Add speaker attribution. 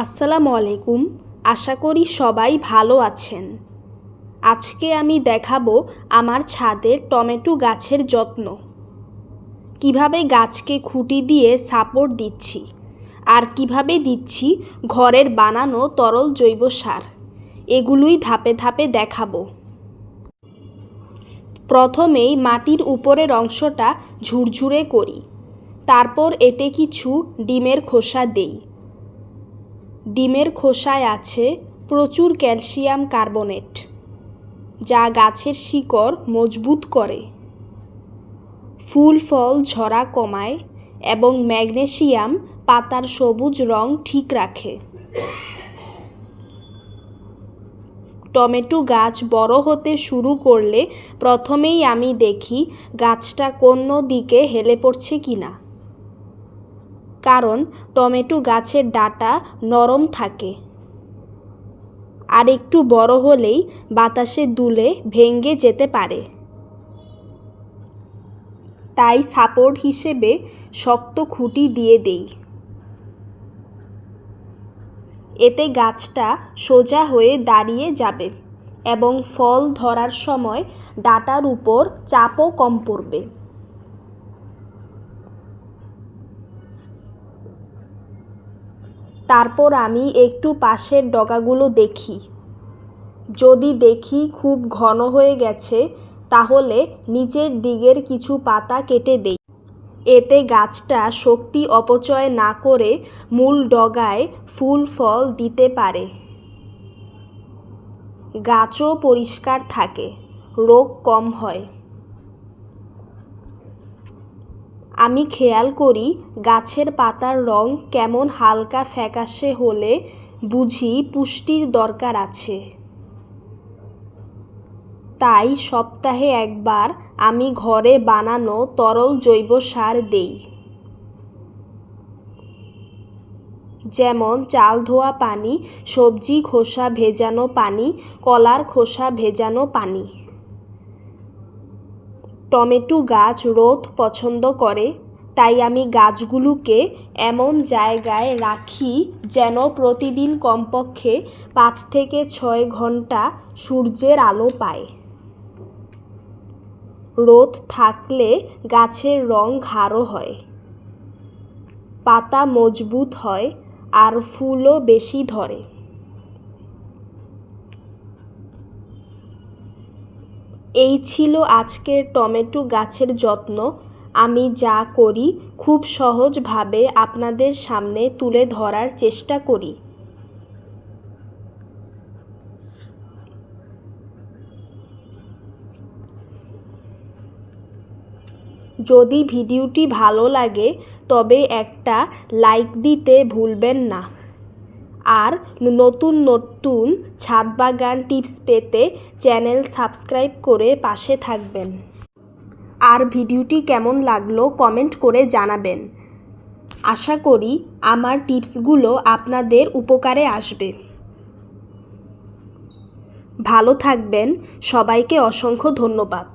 Speaker 1: আসসালামু আলাইকুম, আশা করি সবাই ভালো আছেন। আজকে আমি দেখাবো আমার ছাদের টমেটো গাছের যত্ন। কীভাবে গাছকে খুঁটি দিয়ে সাপোর্ট দিচ্ছি, আর কীভাবে দিচ্ছি ঘরের বানানো তরল জৈব সার, এগুলোই ধাপে ধাপে দেখাবো। প্রথমেই মাটির উপরের অংশটা ঝুরঝুরে করি, তারপর এতে কিছু ডিমের খোসা দেই। ডিমের খোসায় আছে প্রচুর ক্যালসিয়াম কার্বনেট, যা গাছের শিকড় মজবুত করে। ফুল, ফল, ঝরা কমায় এবং ম্যাগনেসিয়াম পাতার সবুজ রং ঠিক রাখে। টমেটো গাছ বড় হতে শুরু করলে প্রথমেই আমি দেখি গাছটা কোন দিকে হেলে পড়ছে কিনা। কারণ টমেটো গাছের ডাটা নরম থাকে। আর একটু বড় হলেই বাতাসে দুলে ভেঙে যেতে পারে। তাই সাপোর্ট হিসেবে শক্ত খুঁটি দিয়ে দেই। এতে গাছটা সোজা হয়ে দাঁড়িয়ে যাবে এবং ফল ধরার সময় ডাটার উপর চাপও কম পড়বে। তারপর আমি একটু পাশের ডগাগুলো দেখি। যদি দেখি খুব ঘন হয়ে গেছে, তাহলে নিচের দিকের কিছু পাতা কেটে দেই। এতে গাছটা শক্তি অপচয় না করে মূল ডগায় ফুল, ফল দিতে পারে। গাছও পরিষ্কার থাকে, রোগ কম হয়। আমি খেয়াল করি গাছের পাতার রং কেমন হালকা ফ্যাকাশে হলে বুঝি পুষ্টির দরকার আছে। তাই সপ্তাহে একবার আমি ঘরে বানানো তরল জৈব সার দেই। যেমন চাল ধোয়া পানি, সবজি খোসা ভেজানো পানি, কলার খোসা ভেজানো পানি। টমেটো গাছ রোদ পছন্দ করে, তাই আমি গাছগুলোকে এমন জায়গায় রাখি যেন প্রতিদিন কমপক্ষে পাঁচ থেকে ছয় ঘণ্টা সূর্যের আলো পায়। রোদ থাকলে গাছের রং গাঢ় হয়, পাতা মজবুত হয় আর ফুলও বেশি ধরে। এই ছিল আজকের টমেটো গাছের যত্ন। আমি যা করি খুব সহজভাবে আপনাদের সামনে তুলে ধরার চেষ্টা করি। যদি ভিডিওটি ভালো লাগে, তবে একটা লাইক দিতে ভুলবেন না। আর নতুন নতুন ছাদ বাগান টিপস পেতে চ্যানেল সাবস্ক্রাইব করে পাশে থাকবেন। আর ভিডিওটি কেমন লাগল কমেন্ট করে জানাবেন। আশা করি আমার টিপসগুলো আপনাদের উপকারে আসবে। ভালো থাকবেন। সবাইকে অসংখ্য ধন্যবাদ।